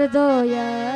Sardoya.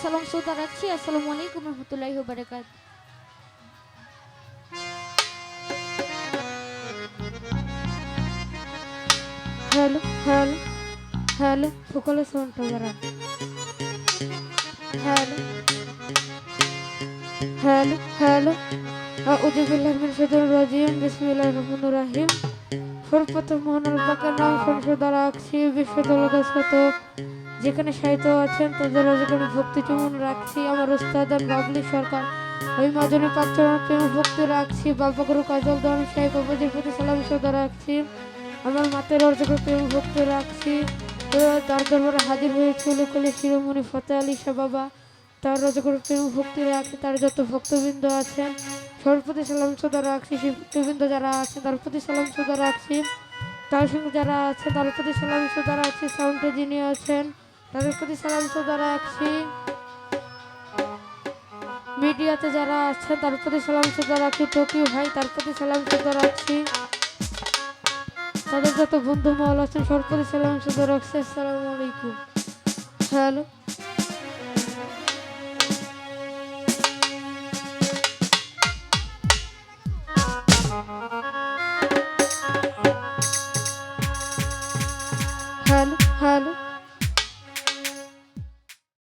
আসসালামু আলাইকুম রহমতুল্লাহি বারাকাত হ্যালো হ্যালো হ্যালো সকলে শুনতে যারা। হ্যালো হ্যালো হ্যালো আউযু বিল্লাহি মিনাশ শাইতানির রাজিম, বিসমিল্লাহির রহমানির রহিম। সর্বপ্রথম পাকের নাম বিশ্বদলদ শত যেখানে সাহিত্য আছেন, তাদের যেখানে ভক্তি চুমন রাখছি। আমার উস্তাদ বাবলি সরকার, ওই মাজনে পাত্র প্রেম ভক্তি রাখছি। বাবা গুরু কাজল দান সাহেব বাবাজির প্রতি সালাম সদা রাখছি আমার মাতের অর্জকে প্রেম ভক্তি রাখছি। তার দরবারে হাজির হয়েছে লোকলে শিরোমণি ফতে আলী শাহ বাবা। তার রজগর প্রেম ভক্তি রাখছি তার যত ভক্তবৃন্দ আছেন সবার প্রতি সালাম সদা রাখছি সেই ভক্তবৃন্দ যারা আছে তার প্রতি সালাম সদা রাখছি, তার সঙ্গে যারা আছে তার প্রতি সালাম সদা রাখছি, সাউন্ডে যিনি আছেন তাদের প্রতি সালাম সদা রাখছি। মিডিয়াতে যারা আছে তার প্রতি সালাম সদা রাখছি টোকিও ভাই তার প্রতি সালাম সদা রাখছি। তাদের যত বন্ধু মহল আছেন সবার সালাম সদা রাখছি, আসসালামু আলাইকুম। হ্যালো।